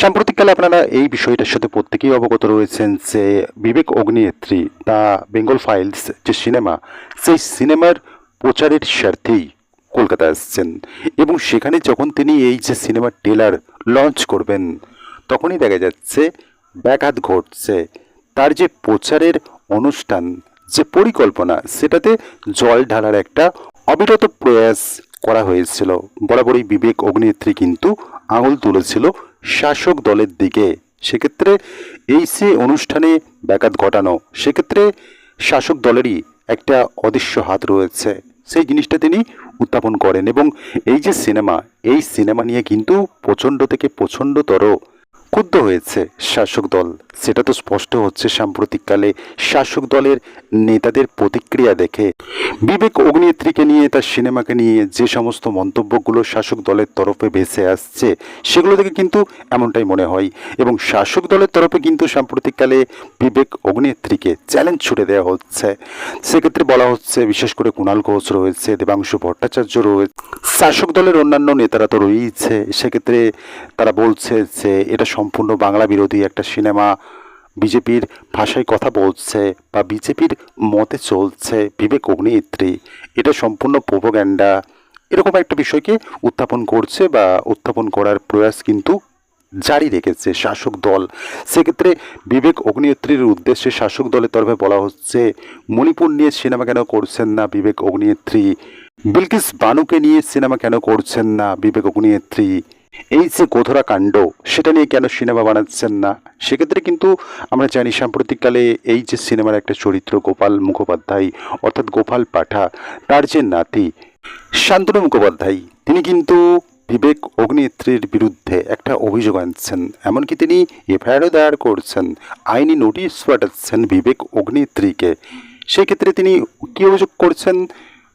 সাম্প্রতিককালে আপনারা এই বিষয়টার সাথে প্রত্যেকেই অবগত রয়েছেন যে Vivek Agnihotri the Bengal files যে সিনেমা, সেই সিনেমার প্রচারের স্বার্থেই কলকাতা আসছেন। এবং সেখানে যখন তিনি এই যে সিনেমার টেলার লঞ্চ করবেন, তখনই দেখা যাচ্ছে ব্যাঘাত ঘটছে। তার যে প্রচারের অনুষ্ঠান, যে পরিকল্পনা, সেটাতে জল ঢালার একটা অবিরত প্রয়াস করা হয়েছিল। বরাবরই বিবেক অগ্নিনেত্রী কিন্তু আঙুল তুলেছিল শাসক দলের দিকে। সেক্ষেত্রে এই সে অনুষ্ঠানে ব্যাঘাত ঘটানো, সেক্ষেত্রে শাসক দলেরই একটা অদৃশ্য হাত রয়েছে। সেই জিনিসটা তিনি উত্থাপন করেন এবং এই যে সিনেমা, এই সিনেমা নিয়ে কিন্তু প্রচণ্ড থেকে প্রচণ্ডতর ক্ষুব্ধ হয়েছে শাসক দল। সেটা তো স্পষ্ট হচ্ছে সাম্প্রতিককালে শাসক দলের নেতাদের প্রতিক্রিয়া দেখে। বিবেক অগ্নিনেত্রীকে নিয়ে, তার সিনেমাকে নিয়ে যে সমস্ত মন্তব্যগুলো শাসক দলের তরফে ভেসে আসছে, সেগুলো থেকে কিন্তু এমনটাই মনে হয়। এবং শাসক দলের তরফে কিন্তু সাম্প্রতিককালে বিবেক অগ্নিনেত্রীকে চ্যালেঞ্জ ছুড়ে দেওয়া হচ্ছে। সেক্ষেত্রে বলা হচ্ছে, বিশেষ করে কুণাল ঘোষ রয়েছে, দেবাংশু ভট্টাচার্য রয়েছে। শাসক দলের অন্যান্য নেতারা তো রয়েইছে। সেক্ষেত্রে তারা বলছে যে, এটা সম্পূর্ণ বাংলা বিরোধী একটা সিনেমা বিজেপির ভাষায় কথা বলছে বা বিজেপির মতে চলছে, বিবেক অগ্নিনেত্রী এটা সম্পূর্ণ প্রোপোগ্যান্ডা। এরকম একটা বিষয়কে উত্থাপন করছে বা উত্থাপন করার প্রয়াস কিন্তু জারি রেখেছে শাসক দল। সেক্ষেত্রে বিবেক অগ্নিনেত্রীর উদ্দেশ্যে শাসক দলের তরফে বলা হচ্ছে, মণিপুর নিয়ে সিনেমা কেন করছেন না বিবেক অগ্নিনেত্রী বিলকিস বানুকে নিয়ে সিনেমা কেন করছেন না বিবেক অগ্নিনেত্রী এই যে গোধরা কাণ্ড, সেটা নিয়ে কেন সিনেমা বানাচ্ছেন না? সেক্ষেত্রে কিন্তু আমরা জানি সাম্প্রতিককালে এই যে সিনেমার একটা চরিত্র গোপাল মুখোপাধ্যায়, অর্থাৎ গোপাল পাঠা, তার যে নাতি শান্তনু মুখোপাধ্যায়, তিনি কিন্তু বিবেক অগ্নিনেত্রীর বিরুদ্ধে একটা অভিযোগ আনছেন। এমনকি তিনি এফআইআরও দায়ের করছেন, আইনি নোটিশ পাঠাচ্ছেন বিবেক অগ্নিনেত্রীকে সেক্ষেত্রে তিনি কী অভিযোগ করছেন?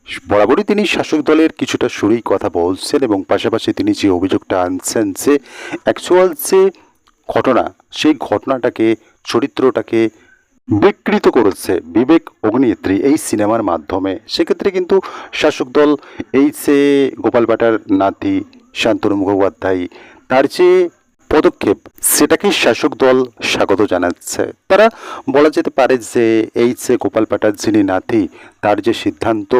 বরাবরই তিনি শাসক দলের কিছুটা সুরেই কথা বলছেন এবং পাশাপাশি তিনি যে অভিযোগটা আনছেন যে অ্যাকচুয়াল যে ঘটনা, সেই ঘটনাটাকে, চরিত্রটাকে বিকৃত করেছে বিবেক অগ্নিনেত্রী এই সিনেমার মাধ্যমে। সেক্ষেত্রে কিন্তু শাসক দল এই যে গোপাল ভাটার নাতি শান্তনু মুখোপাধ্যায়, তার যে পদক্ষেপ সেটাকে শাসক দল স্বাগত জানাচ্ছে। তারা বলা যেতে পারে যে এই যে গোপাল পাটার যিনি নাতি, তার যে সিদ্ধান্ত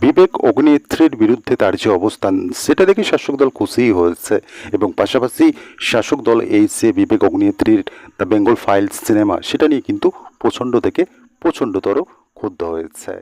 বিবেক অগ্নিত্রীর বিরুদ্ধে তার যে অবস্থান, সেটা দেখে শাসক দল খুশিই হয়েছে এবং পাশাপাশি শাসক দল এই যে বিবেক অগ্নিত্রীর দ্য বেঙ্গল ফাইলস সিনেমা, সেটা নিয়ে কিন্তু প্রচণ্ড থেকে প্রচণ্ডতর ক্ষুব্ধ হয়েছে।